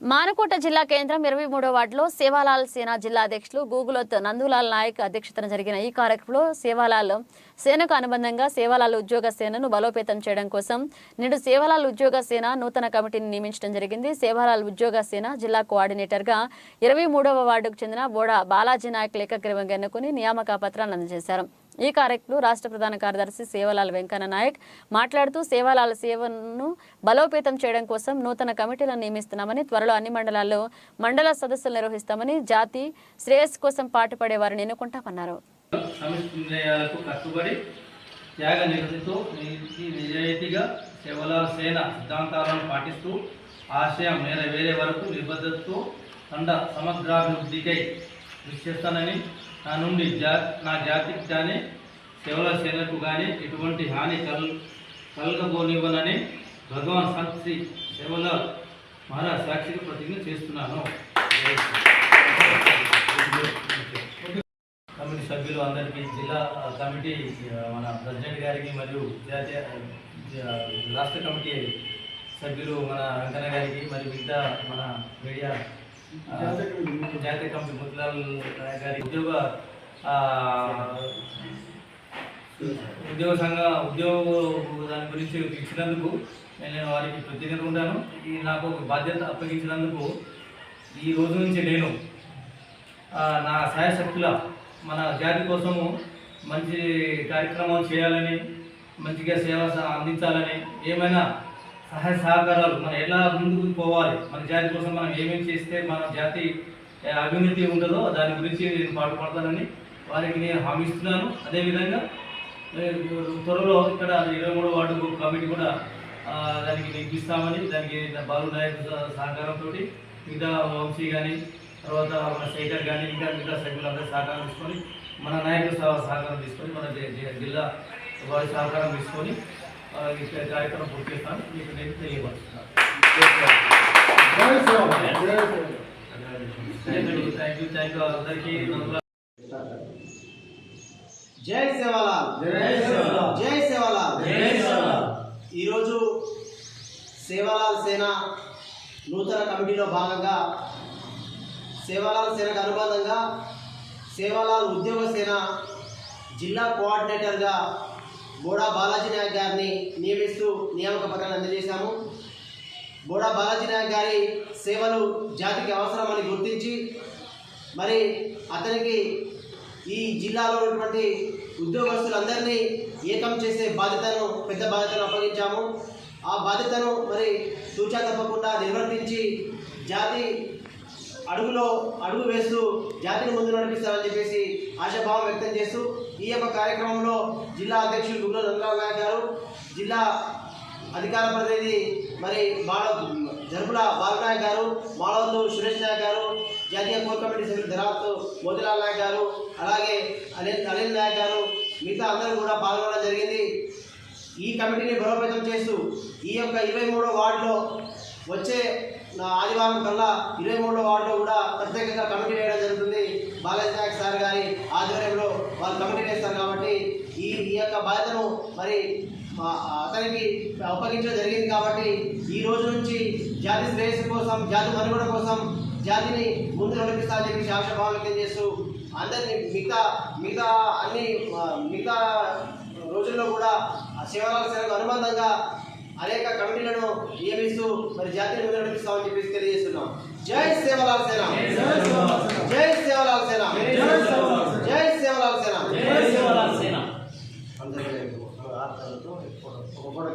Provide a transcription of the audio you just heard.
మానకోట జిల్లా కేంద్రం ఇరవై మూడో వార్డులో సేవాలాల్ సేన జిల్లా అధ్యక్షులు గూగులోత్ నందులాల్ నాయక్ అధ్యక్షతన జరిగిన ఈ కార్యక్రమంలో సేవాలాల్ సేనకు అనుబంధంగా సేవాలాల్ ఉద్యోగ సేనను బలోపేతం చేయడం కోసం నేడు సేవాలాల్ ఉద్యోగ సేన నూతన కమిటీని నియమించడం జరిగింది. సేవాలాల్ ఉద్యోగ సేన జిల్లా కోఆర్డినేటర్గా ఇరవై మూడవ వార్డుకు చెందిన బోడా బాలాజీ నాయక్ లేఖగ్రీవంగా ఎన్నుకుని నియామక పత్రాన్ని అందజేశారు. ఈ కార్యక్రమంలో రాష్ట్ర ప్రధాన కార్యదర్శి సేవలాల్ వెంకన్న నాయక్ మాట్లాడుతూ సేవలాల సేవను బలోపేతం చేయడం కోసం నూతన కమిటీలను నియమిస్తున్నామని త్వరలో అన్ని మండలాల్లో మండల సదస్సులు నిర్వహిస్తామని జాతి శ్రేయస్సు కోసం పాటుపడే వారిని ఎన్నుకుంటామన్నారు. సమిష్టి త్యాగ నిరతితో నిజాయితీగా సేన సిద్ధాంతాలను పాటిస్తూ ఆశయం నెరవేరే వరకు నిబద్ధతతో తండ సమగ్రాభివృద్ధికై కృషి చేస్తానని నా నుండి జా నా జాతికి కానీ సేవల సేనకు కానీ ఎటువంటి హాని కల్ కలగబోనివ్వనని భగవాన్ సంత్ శ్రీ సేవల మహారాజ్ సాక్షిగా ప్రతిజ్ఞ చేస్తున్నాను. కమిటీ సభ్యులు అందరికీ జిల్లా కమిటీ మన ప్రెసిడెంట్ గారికి మరియు జాతీయ రాష్ట్ర కమిటీ సభ్యులు మన వెంకన్న గారికి మరియు మిగతా మన మీడియా జాతీయ కమిటీ గారి ఉద్యోగ ఉద్యోగ సంఘ ఉద్యోగ దాని గురించి ఇచ్చినందుకు నేను వారికి కృతజ్ఞత ఉంటాను. ఈ నాకు ఒక బాధ్యత అప్పగించినందుకు ఈ రోజు నుంచి నేను నా సాయశక్తుల మన జాతి కోసము మంచి కార్యక్రమాలు చేయాలని మంచిగా సేవ అందించాలని ఏమైనా సహాయ సహకారాలు మనం ఎలా ముందుకు పోవాలి మన జాతి కోసం మనం ఏమేమి చేస్తే మన జాతి అభివృద్ధి ఉంటుందో దాని గురించి నేను పాటుపడతానని వారికి నేను హామీ ఇస్తున్నాను. అదేవిధంగా త్వరలో ఇక్కడ ఇరవై మూడో వార్డు కమిటీ కూడా దానికి నిర్మిస్తామని దానికి బాలు నాయక్ సహకారంతో మిగతా వంశీ కానీ తర్వాత మన శేఖర్ కానీ ఇంకా మిగతా సభ్యులందరూ సహకారం తీసుకొని మన నాయకుల సహకారం తీసుకొని మన జిల్లా వారి సహకారం తీసుకొని ఈ కార్యక్రమం పూర్తి చేస్తాను. మీకు నేను తెలియపరుస్తున్నాను జై సేవాలాల్. జై సేవాలాల్. జై సేవాలాల్. జై సేవాలాల్. ఈరోజు సేవాలాల్ సేన నూతన కమిటీలో భాగంగా సేవాలాల్ సేనకు అనుబంధంగా సేవాలాల్ ఉద్యోగ సేన జిల్లా కోఆర్డినేటర్గా బోడా బాలాజీ నాయక్ గారిని నియమిస్తూ నియామక పత్రాన్ని అందజేశాము. బోడా బాలాజీ నాయక్ గారి సేవలు జాతికి అవసరమని గుర్తించి మరి అతనికి ఈ జిల్లాలో ఉన్నటువంటి ఉద్యోగస్తులందరినీ ఏకం చేసే బాధ్యతను పెద్ద బాధ్యతను అప్పగించాము. ఆ బాధ్యతను మరి సూచన తప్పకుండా నిర్వర్తించి జాతి అడుగులో అడుగు వేస్తూ జాతిని ముందు నడిపిస్తారని చెప్పేసి ఆశాభావం వ్యక్తం చేస్తూ ఈ యొక్క కార్యక్రమంలో జిల్లా అధ్యక్షులు గుగ్గుల నందరావు నాయక్ గారు జిల్లా అధికార ప్రతినిధి మరి బాల జరుపుల బాలనాయక్ గారు మాలవల్లు సురేష్ నాయక్ గారు జాతీయ కోర్ కమిటీ సభ్యులు ధరాత్ మోతిలాల్ నాయక్ గారు అలాగే అనిల్ అనిల్ నాయక్ గారు మిగతా అందరూ కూడా పాల్గొనడం జరిగింది. ఈ కమిటీని బలోపేతం చేస్తూ ఈ యొక్క ఇరవై మూడో వార్డులో వచ్చే నా ఆదివారం కల్లా ఇరవై మూడో వార్డులో కూడా ప్రత్యేకంగా కమిటీ వేయడం జరుగుతుంది. బాలాజీ నాయక్ సార్ గారి ఆధ్వర్యంలో వాళ్ళు కమిటీ వేస్తారు కాబట్టి ఈ ఈ యొక్క బాధ్యతను మరి అతనికి అప్పగించడం జరిగింది కాబట్టి ఈ రోజు నుంచి జాతి శ్రేయస్సు కోసం జాతి మనుగడ కోసం జాతిని ముందు నడిపిస్తామని చెప్పి ఆశాభావం వ్యక్తం చేస్తూ అందరినీ మిగతా మిగతా అన్ని మిగతా రోజుల్లో కూడా శివరాల సేవకు అనుబంధంగా అనేక కమిటీలను నియమిస్తూ మరి జాతిని ముందు నడిపిస్తామని చెప్పేసి తెలియజేస్తున్నాం జై సేవలాల్ సేన జై సేవలాల్ సేన జై సేవలాల్ సేన అందరికీ ఆర్థాలతో ఒక గొడవ